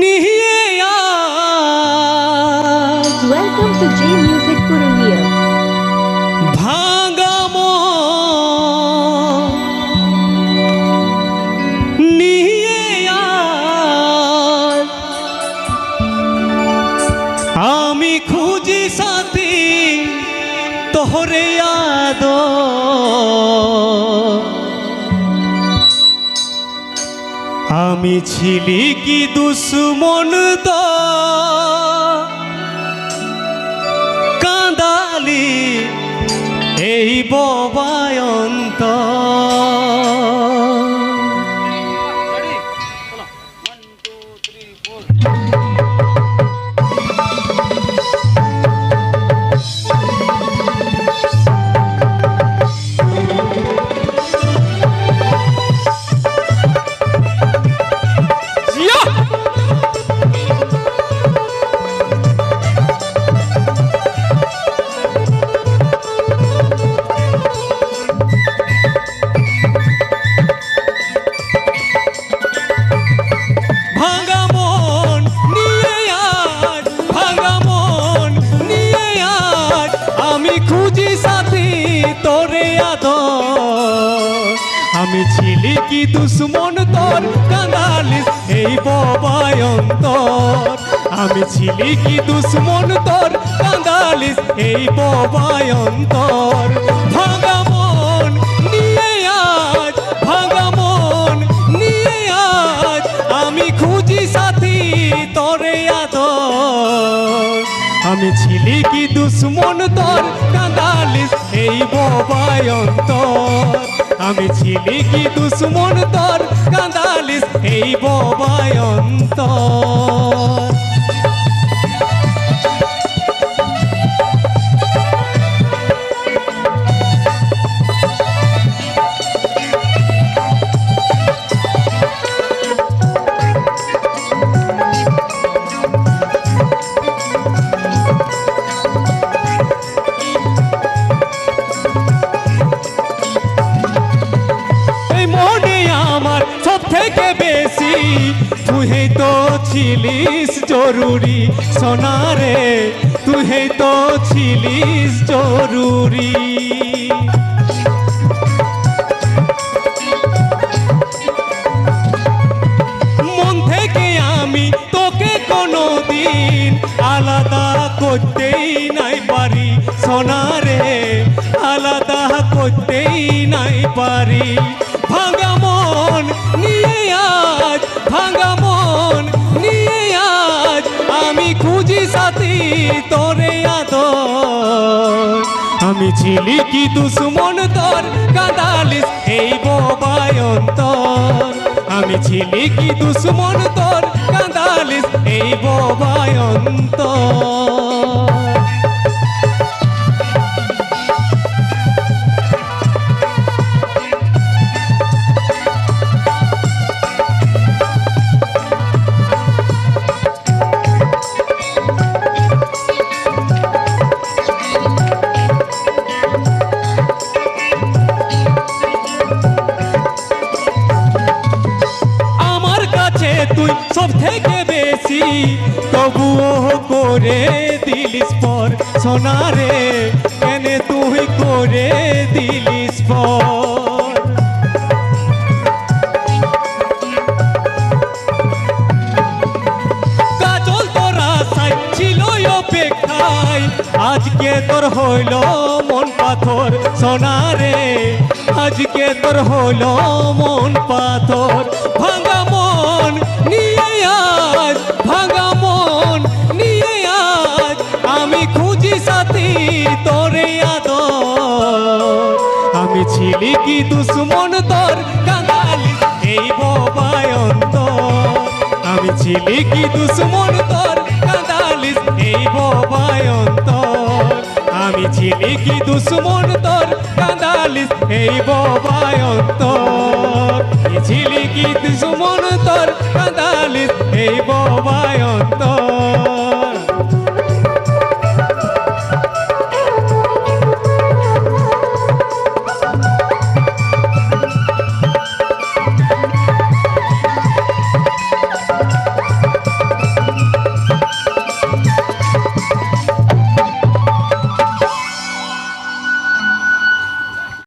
নিয়ে Welcome to J Music Purulia. Bhagam নিয়ে আমি খুঁজি সাথী তোহরে আদো আমি ছিলি কি দুশ্মন কাঁদালি এই ববায়ন্ত কি দুশ্মন তোর কাঁদালিস, এই ববায়ন্তর আমি ছিলি কি দুশ্মন তোর কাঁদালিস, এই ববায়ন্তর ভাঙা কি দুশ্মন তোর কাঁদালিস এই ববায়ন্তর আমি ছিলি কি দুশ্মন তোর কাঁদালিস এই ববায়ন্তর তুই তো ছিলিস জরুরি সোনারে তুই তো ছিলিস জরুরি। মন থেকে আমি তোকে কোনো দিন আলাদা করতেই নাই পারি সোনারে আলাদা করতেই নাই পারি। সাথী, তোরে আদর। আমি ছিলি কি দুশ্মন তোর কাঁদালিস এই ববায়ন্তর আমি ছিলি কি দুশ্মন তোর কাঁদালিস এই ববায়ন্তর তুই সব থেকে বেশি তবুও করে দিলিস পর সোনারে, কেন তুই করে দিলিস পর? অপেক্ষায়, আজকে তোর হইল মন পাথর সোনারে, আজকে তোর হইল মন পাথর, ভাঙা মন নিয়ে আজ আমি খুঁজি সাথী তোরে আদর। আমি কি দুশ্মন তোর কাঁদালি, এই আমি ছিলি কি দুশ্মন তোর কাঁদালিস এই আমি ছিলি কি দুশ্মন তোর কাঁদালিস এই ববায়ন্তর আমি ছিলি কি দুশ্মন তোর কাঁদালিস এই ববায়ন্তর